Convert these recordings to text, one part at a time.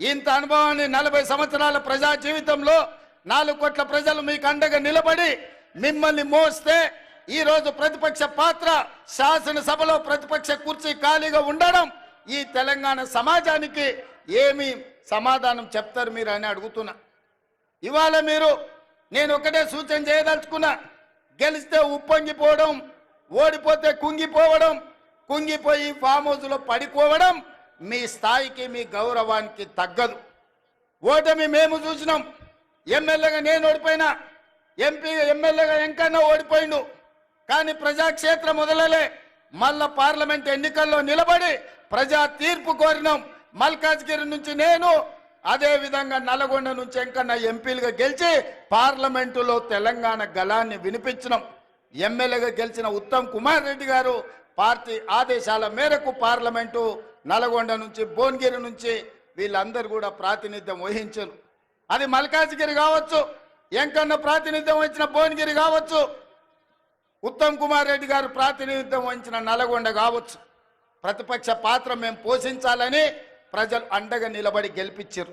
ఇంత అనుభవాన్ని నలభై సంవత్సరాల ప్రజా జీవితంలో నాలుగు కోట్ల ప్రజలు మీకు అండగా నిలబడి మిమ్మల్ని మోస్తే ఈ రోజు ప్రతిపక్ష పాత్ర శాసనసభలో ప్రతిపక్ష కుర్చీ ఖాళీగా ఉండడం ఈ తెలంగాణ సమాజానికి ఏమి సమాధానం చెప్తారు మీరు అని అడుగుతున్నా. ఇవాళ మీరు నేను ఒకటే సూచన చేయదలుచుకున్నా గెలిస్తే ఉప్పొంగిపోవడం ఓడిపోతే కుంగిపోవడం కుంగిపోయి ఫామ్ హౌస్లో పడిపోవడం మీ స్థాయికి మీ గౌరవానికి తగ్గదు. ఓటమి మేము చూసినాం. ఎమ్మెల్యేగా నేను ఓడిపోయినా ఎంపీ ఎమ్మెల్యేగా ఎంకన్నా ఓడిపోయిండు. కానీ ప్రజాక్షేత్రం మొదలలే. మళ్ళా పార్లమెంట్ ఎన్నికల్లో నిలబడి ప్రజా తీర్పు కోరినాం. మల్కాజ్గిరి నుంచి నేను అదే విధంగా నల్గొండ నుంచి ఎంకన్నా ఎంపీలుగా గెలిచి పార్లమెంటులో తెలంగాణ గళాన్ని వినిపించినాం. ఎమ్మెల్యేగా గెలిచిన ఉత్తమ్ కుమార్ రెడ్డి గారు పార్టీ ఆదేశాల మేరకు పార్లమెంటు నల్గొండ నుంచి భువనగిరి నుంచి వీళ్ళందరూ కూడా ప్రాతినిధ్యం వహించారు. అది మల్కాజ్గిరి కావచ్చు ఎంకన్న ప్రాతినిధ్యం వహించిన భువనగిరి కావచ్చు ఉత్తమ్ కుమార్ రెడ్డి గారు ప్రాతినిధ్యం వహించిన నల్గొండ కావచ్చు. ప్రతిపక్ష పాత్ర మేము పోషించాలని ప్రజలు అండగా నిలబడి గెలిపించారు.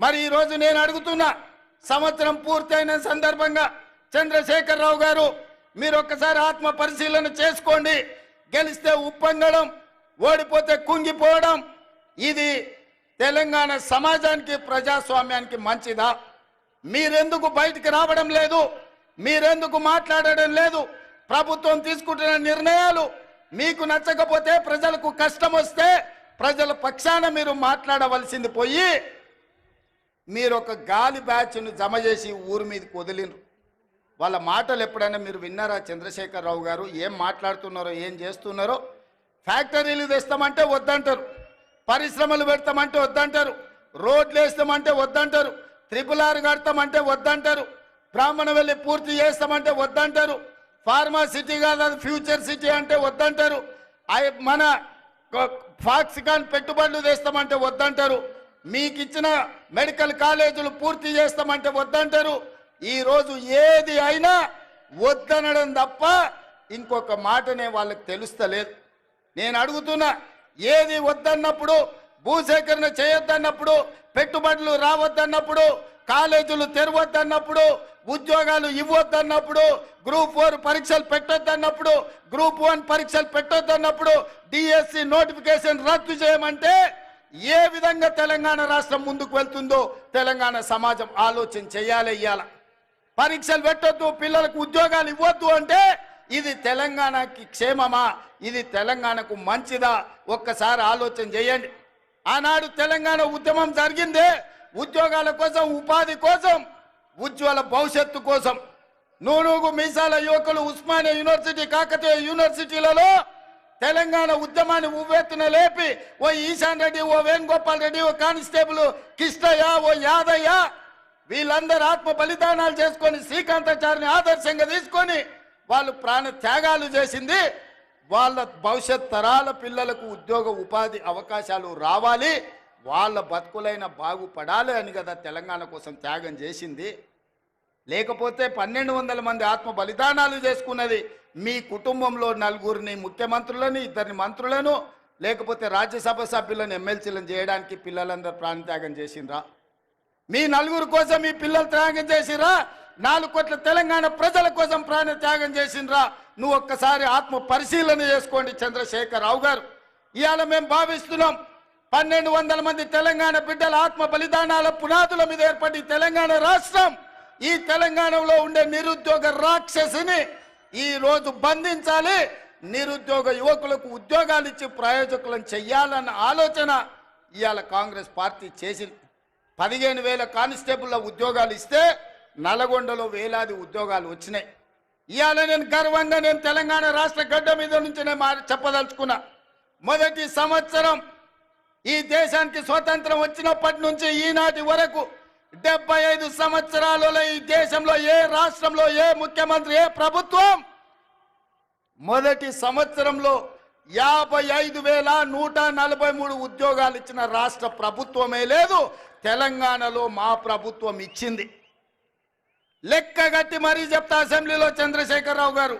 మరి ఈరోజు నేను అడుగుతున్నా సంవత్సరం పూర్తయిన సందర్భంగా చంద్రశేఖరరావు గారు మీరు ఒక్కసారి ఆత్మ పరిశీలన చేసుకోండి. గెలిస్తే ఉప్పొంగడం ఓడిపోతే కుంగిపోవడం ఇది తెలంగాణ సమాజానికి ప్రజాస్వామ్యానికి మంచిదా? మీరెందుకు బయటికి రావడం లేదు? మీరెందుకు మాట్లాడడం లేదు? ప్రభుత్వం తీసుకుంటున్న నిర్ణయాలు మీకు నచ్చకపోతే ప్రజలకు కష్టం వస్తే ప్రజల పక్షాన మీరు మాట్లాడవలసింది పోయి మీరు ఒక గాలి బ్యాచ్ను జమ చేసి ఊరి మీదకి వదిలినరు వాళ్ళ మాటలు ఎప్పుడైనా మీరు విన్నారా చంద్రశేఖరరావు గారు? ఏం మాట్లాడుతున్నారో ఏం చేస్తున్నారో? ఫ్యాక్టరీలు తెస్తామంటే వద్దంటారు. పరిశ్రమలు పెడతామంటే వద్దంటారు. రోడ్లు వేస్తామంటే వద్దంటారు. త్రిపుల్ ఆర్ కడతామంటే వద్దంటారు. బ్రాహ్మణ వెళ్ళి పూర్తి చేస్తామంటే వద్దంటారు. ఫార్మా సిటీ కాదు అది ఫ్యూచర్ సిటీ అంటే వద్దంటారు. అయి- మన ఫాక్సికాన్ పెట్టుబడులు తెస్తామంటే వద్దంటారు. మీకు ఇచ్చిన మెడికల్ కాలేజీలు పూర్తి చేస్తామంటే వద్దంటారు. ఈరోజు ఏది అయినా వద్దనడం తప్ప ఇంకొక మాటనే వాళ్ళకి తెలుస్తలేదు. నేను అడుగుతున్నా ఏది వద్దన్నప్పుడు భూసేకరణ చేయొద్దన్నప్పుడు పెట్టుబడులు రావద్దన్నప్పుడు కాలేజీలు తెరవద్దన్నప్పుడు ఉద్యోగాలు ఇవ్వద్దన్నప్పుడు గ్రూప్ ఫోర్ పరీక్షలు పెట్టొద్దన్నప్పుడు గ్రూప్ వన్ పరీక్షలు పెట్టొద్దన్నప్పుడు డిఎస్సి నోటిఫికేషన్ రద్దు చేయమంటే ఏ విధంగా తెలంగాణ రాష్ట్రం ముందుకు వెళ్తుందో తెలంగాణ సమాజం ఆలోచన చేయాలి ఇయ్యాల. పరీక్షలు పెట్టొద్దు పిల్లలకు ఉద్యోగాలు ఇవ్వద్దు అంటే ఇది తెలంగాణకి క్షేమమా? ఇది తెలంగాణకు మంచిదా? ఒక్కసారి ఆలోచన చేయండి. ఆనాడు తెలంగాణ ఉద్యమం జరిగిందే ఉద్యోగాల కోసం ఉపాధి కోసం ఉజ్వల భవిష్యత్తు కోసం. నూనూగు మీసాల యువకులు ఉస్మానియా యూనివర్సిటీ కాకతీయ యూనివర్సిటీలలో తెలంగాణ ఉద్యమాన్ని ఉవ్వెత్తున లేపి ఓ ఈశాన్ రెడ్డి ఓ వేణుగోపాల్ రెడ్డి ఓ కానిస్టేబుల్ కిష్టయ్య ఓ యాదయ్య వీళ్ళందరూ ఆత్మ బలిదానాలు చేసుకొని శ్రీకాంతాచార్యని ఆదర్శంగా తీసుకొని వాళ్ళు ప్రాణ త్యాగాలు చేసింది. వాళ్ళ భవిష్యత్ తరాల పిల్లలకు ఉద్యోగ ఉపాధి అవకాశాలు రావాలి. వాళ్ళ బతుకులైన బాగుపడాలి అని కదా తెలంగాణ కోసం త్యాగం చేసింది. లేకపోతే పన్నెండు వందల మంది ఆత్మ బలిదానాలు చేసుకున్నది మీ కుటుంబంలో నలుగురిని ముఖ్యమంత్రులని ఇద్దరిని మంత్రులను లేకపోతే రాజ్యసభ సభ్యులను ఎమ్మెల్సీలను చేయడానికి పిల్లలందరూ ప్రాణత్యాగం చేసిండ్రా? మీ నలుగురు కోసం మీ పిల్లలు త్యాగం చేసిరా? నాలుగు కోట్ల తెలంగాణ ప్రజల కోసం ప్రాణ త్యాగం చేసిండ్రా నువ్వు ఒక్కసారి ఆత్మ పరిశీలన చేసుకోండి చంద్రశేఖరరావు గారు. ఇవాళ మేము భావిస్తున్నాం పన్నెండు వందల మంది తెలంగాణ బిడ్డల ఆత్మ బలిదానాల పునాదుల మీద ఏర్పడి తెలంగాణ రాష్ట్రం ఈ తెలంగాణలో ఉండే నిరుద్యోగ రాక్షసిని ఈ రోజు బంధించాలి. నిరుద్యోగ యువకులకు ఉద్యోగాలు ఇచ్చి ప్రయోజకులను చెయ్యాలన్న ఆలోచన ఇవాళ కాంగ్రెస్ పార్టీ చేసింది పదిహేను వేల కానిస్టేబుల్ల ఉద్యోగాలు ఇస్తే నల్గొండలో వేలాది ఉద్యోగాలు వచ్చినాయి. ఇవాళ నేను గర్వంగా నేను తెలంగాణ రాష్ట్ర గడ్డ మీద నుంచి నేను మా- చెప్పదలుచుకున్నా. మొదటి సంవత్సరం ఈ దేశానికి స్వతంత్రం వచ్చినప్పటి నుంచి ఈనాటి వరకు డెబ్బై ఐదు సంవత్సరాలలో ఈ దేశంలో ఏ రాష్ట్రంలో ఏ ముఖ్యమంత్రి ఏ ప్రభుత్వం మొదటి సంవత్సరంలో యాభై ఐదు వేల నూట నలభై మూడు ఉద్యోగాలు ఇచ్చిన రాష్ట్ర ప్రభుత్వమే లేదు తెలంగాణలో మా ప్రభుత్వం ఇచ్చింది. లెక్క గట్టి మరీ చెప్తా అసెంబ్లీలో చంద్రశేఖరరావు గారు.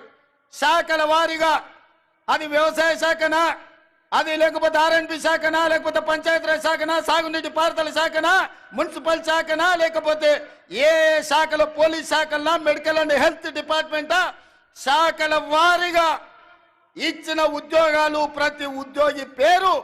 శాఖల వారీగా అది వ్యవసాయ శాఖనా అది లేకపోతే ఆర్ఎన్పి శాఖనా లేకపోతే పంచాయతీరాజ్ శాఖనా సాగునీటి పారుదల శాఖనా మున్సిపల్ శాఖనా లేకపోతే ఏ శాఖలో పోలీస్ శాఖలనా మెడికల్ అండ్ హెల్త్ డిపార్ట్మెంటా శాఖల వారీగా ఇచ్చిన ఉద్యోగాలు ప్రతి ఉద్యోగి పేరు